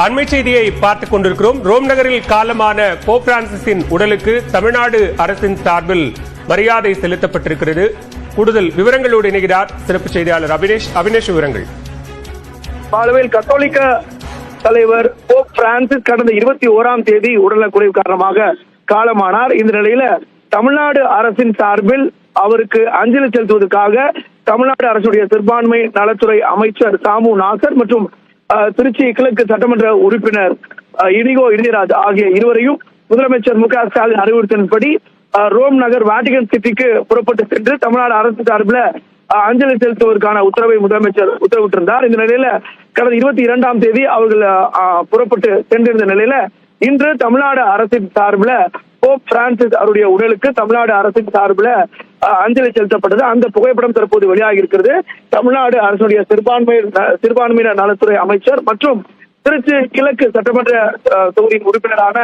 அண்மை செய்தியை பார்த்துக் கொண்டிருக்கிறோம். ரோம் நகரில் காலமான போப் பிரான்சிஸின் உடலுக்கு தமிழ்நாடு அரசின் சார்பில் மரியாதை செலுத்தப்பட்டிருக்கிறது. கூடுதல் விவரங்களோடு இணைகிறார் சிறப்பு செய்தியாளர் அபினேஷ். அபினேஷ் விவரங்கள். பாலவேல் கத்தோலிக்க தலைவர் போப் பிரான்சிஸ் கடந்த இருபத்தி ஓராம் தேதி உடல்நலக்குறைவு காரணமாக காலமானார். இந்த நிலையில தமிழ்நாடு அரசின் சார்பில் அவருக்கு அஞ்சலி செலுத்துவதற்காக தமிழ்நாடு அரசுடைய சிறுபான்மை நலத்துறை அமைச்சர் சாமு நாசர் மற்றும் திருச்சி கிழக்கு சட்டமன்ற உறுப்பினர் இனிகோ இந்தியராஜ் ஆகிய இருவரையும் முதலமைச்சர் மு க ஸ்டாலின் அறிவுறுத்தின்படி ரோம் நகர் வாட்டிகன் சிட்டிக்கு புறப்பட்டு சென்று தமிழ்நாடு அரசு சார்பில் அஞ்சலி செலுத்துவதற்கான உத்தரவை முதலமைச்சர் உத்தரவிட்டிருந்தார். இந்த நிலையில கடந்த இருபத்தி இரண்டாம் தேதி அவர்கள் புறப்பட்டு சென்றிருந்த நிலையில இன்று தமிழ்நாடு அரசின் சார்பில் போப் பிரான்சிஸ் அவருடைய உடலுக்கு தமிழ்நாடு அரசின் சார்பில் அஞ்சலி செலுத்தப்பட்டது. அந்த புகைப்படம் தற்போது வெளியாகி இருக்கிறது தமிழ்நாடு அரசுடைய சிறுபான்மை சிறுபான்மையினர் நலத்துறை அமைச்சர் மற்றும் திருச்சி கிழக்கு சட்டமன்ற தொகுதியின் உறுப்பினரான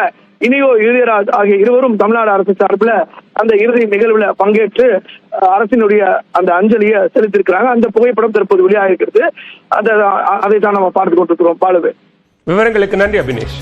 இனியோ இளையராஜ் ஆகிய இருவரும் தமிழ்நாடு அரசு சார்பில் அந்த இறுதி நிகழ்வுல பங்கேற்று அரசினுடைய அந்த அஞ்சலியை செலுத்தியிருக்கிறாங்க. அந்த புகைப்படம் தற்போது வெளியாகி இருக்கிறது அதை தான் நம்ம பார்த்து கொண்டிருக்கிறோம். பாலுவே. விவரங்களுக்கு நன்றி அபினேஷ்.